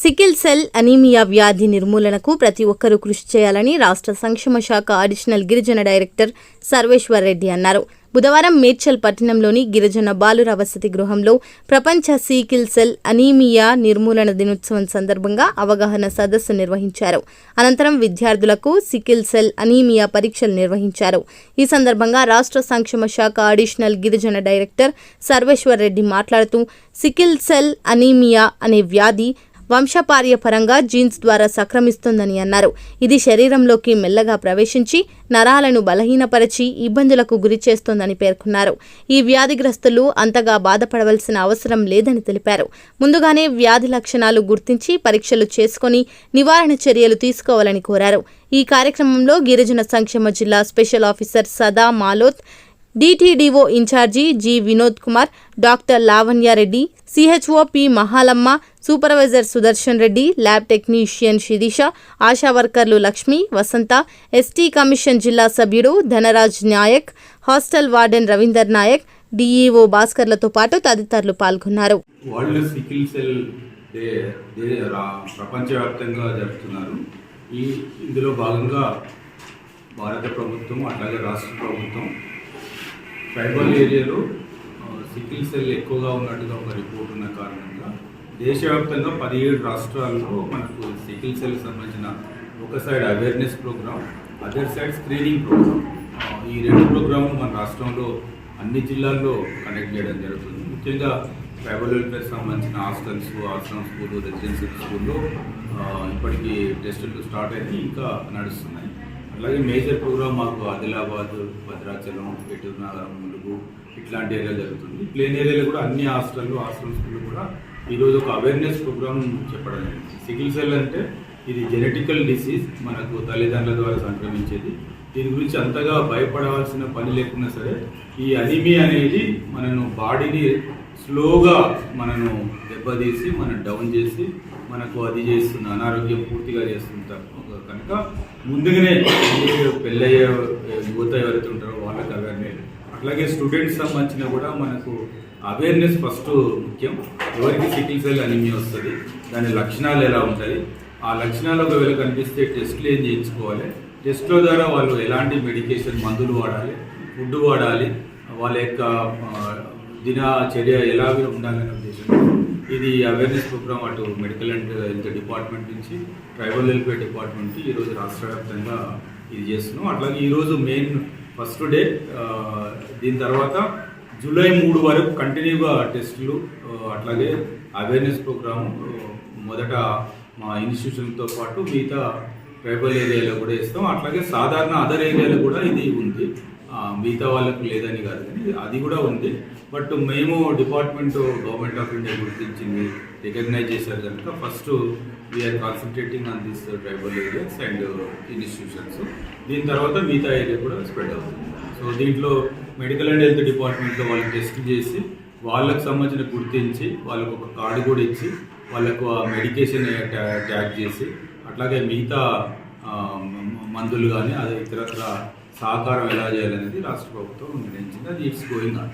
Sickle cell anaemia వ్యాధి నిర్మూలనకు ప్రతి ఒక్కరూ కృషి చేయాలని రాష్ట్ర సంక్షేమ శాఖ అడిషనల్ గిరిజన డైరెక్టర్ సర్వేశ్వర్ రెడ్డి అన్నారు. బుధవారం మేడ్చల్ పట్టణంలోని గిరిజన బాలుర వసతి గృహంలో ప్రపంచ సీకిల్ సెల్ అనీమియా నిర్మూలన దినోత్సవం సందర్భంగా అవగాహన సదస్సు నిర్వహించారు. అనంతరం విద్యార్థులకు సికిల్ సెల్ అనీమియా పరీక్షలు నిర్వహించారు. ఈ సందర్భంగా రాష్ట్ర సంక్షేమ శాఖ అడిషనల్ గిరిజన డైరెక్టర్ సర్వేశ్వర్ రెడ్డి మాట్లాడుతూ సికిల్ సెల్ అనీమియా అనే వ్యాధి వంశపార్యపరంగా జీన్స్ ద్వారా సక్రమిస్తుందని అన్నారు. ఇది శరీరంలోకి మెల్లగా ప్రవేశించి నరాలను బలహీనపరిచి ఇబ్బందులకు గురి చేస్తోందని పేర్కొన్నారు. ఈ వ్యాధిగ్రస్తులు అంతగా బాధపడవలసిన అవసరం లేదని తెలిపారు. ముందుగానే వ్యాధి లక్షణాలు గుర్తించి పరీక్షలు చేసుకొని నివారణ చర్యలు తీసుకోవాలని కోరారు. ఈ కార్యక్రమంలో గిరిజన సంక్షేమ జిల్లా special officer Sada Maloth DTDO in-charge G Vinod Kumar doctor Lavanya Reddy CHO P Mahalamma supervisor Sudarshan Reddy lab technician Sirisha Asha వర్కర్లు లక్ష్మి వసంత ఎస్టీ కమిషన్ జిల్లా సభ్యుడు Dhanraj Naik hostel warden Ravinder Naik DEO భాస్కర్లతో పాటు తదితరులు పాల్గొన్నారు. World sickle cell day ప్రపంచవ్యాప్తంగా జరుపుతున్నారు. ఈ ఇందులో భాగంగా భారత ప్రభుత్వం అట్లాగే రాష్ట్ర ప్రభుత్వం ట్రైబల్ ఏరియాలో సికిల్ సెల్ ఎక్కువగా ఉన్నట్టుగా ఒక రిపోర్ట్ ఉన్న కారణంగా దేశవ్యాప్తంగా పదిహేడు రాష్ట్రాల్లో మనకు సికిల్ సెల్ సంబంధించిన ఒక side awareness programme other side screening programme. ఈ రెండు ప్రోగ్రాములు మన రాష్ట్రంలో అన్ని జిల్లాల్లో కండక్ట్ చేయడం జరుగుతుంది. ముఖ్యంగా ట్రైబల్ వెల్ఫేర్ సంబంధించిన హాస్టల్స్ ఆశ్రమ్ స్కూల్ రెసిడెన్షియల్ స్కూల్లో ఇప్పటికీ టెస్టులు స్టార్ట్ అయ్యి ఇంకా నడుస్తున్నాయి. అలాగే మేజర్ ప్రోగ్రామ్ మాకు ఆదిలాబాద్ భద్రాచలం ఎటూరు నగరం ములుగు ఇట్లాంటి ఏరియా జరుగుతుంది. ప్లేన్ ఏరియాలో కూడా అన్ని హాస్టల్లో హాస్టల్ స్కూల్లో కూడా ఈరోజు ఒక అవేర్నెస్ ప్రోగ్రామ్ చెప్పడం జరిగింది. సిగిల్ సెల్ అంటే ఇది జెనెటికల్ డిసీజ్ మనకు తల్లిదండ్రుల ద్వారా సంక్రమించేది. దీని గురించి అంతగా భయపడవలసిన పని లేకున్నా సరే ఈ అనిమి అనేది మనను బాడీని స్లోగా మనను దెబ్బతీసి మనం డౌన్ చేసి మనకు అది చేస్తున్న అనారోగ్యం పూర్తిగా చేస్తుంది కనుక ముందుగానే పెళ్ళయ్యే యువత ఎవరైతే ఉంటారో వాళ్ళకి అవేర్నెస్. అట్లాగే స్టూడెంట్స్ సంబంధించిన కూడా మనకు అవేర్నెస్ ఫస్ట్ ముఖ్యం. ఎవరికి సికిల్ సెల్ అనిమియా వస్తుంది దాని లక్షణాలు ఎలా ఉంటుంది ఆ లక్షణాలు ఒకవేళ కనిపిస్తే టెస్ట్లు ఏం చేయించుకోవాలి? టెస్ట్ల ద్వారా వాళ్ళు ఎలాంటి మెడికేషన్ మందులు వాడాలి ఫుడ్ వాడాలి వాళ్ళ యొక్క దినచర్య ఎలా ఉండాలనే ఉద్దేశం ఇది అవేర్నెస్ ప్రోగ్రామ్ అటు మెడికల్ అండ్ హెల్త్ డిపార్ట్మెంట్ నుంచి ట్రైబల్ వెల్ఫేర్ డిపార్ట్మెంట్ ఈరోజు రాష్ట్ర వ్యాప్తంగా ఇది చేస్తున్నాం. అట్లాగే ఈరోజు మెయిన్ ఫస్ట్ డే దీని తర్వాత జూలై మూడు వరకు కంటిన్యూగా టెస్టులు అట్లాగే అవేర్నెస్ ప్రోగ్రాము మొదట మా ఇన్స్టిట్యూషన్తో పాటు మిగతా ట్రైబల్ ఏరియాలో కూడా ఇస్తాం అట్లాగే సాధారణ అదర్ ఏరియాలో కూడా ఇది ఉంది. మిగతా వాళ్ళకు లేదని కాదు కానీ అది కూడా ఉంది. బట్ మేము డిపార్ట్మెంట్ గవర్నమెంట్ ఆఫ్ ఇండియా గుర్తించింది రికగ్నైజ్ చేశారు కనుక first we're concentrating on these tribal areas and institutions దీని తర్వాత మిగతా ఏరియా కూడా స్ప్రెడ్ అవుతుంది. సో దీంట్లో మెడికల్ అండ్ హెల్త్ డిపార్ట్మెంట్లో వాళ్ళు టెస్ట్ చేసి వాళ్ళకు సంబంధించిన గుర్తించి వాళ్ళకు ఒక కార్డు కూడా ఇచ్చి వాళ్ళకు ఆ మెడికేషన్ ట్యాగ్ చేసి అట్లాగే మిగతా మందులు కానీ అదే ఇతరత్ర సహకారం ఎలా చేయాలనేది రాష్ట్ర ప్రభుత్వం నిర్ణయించింది. అది ఇట్స్ గోయింగ్ ఆన్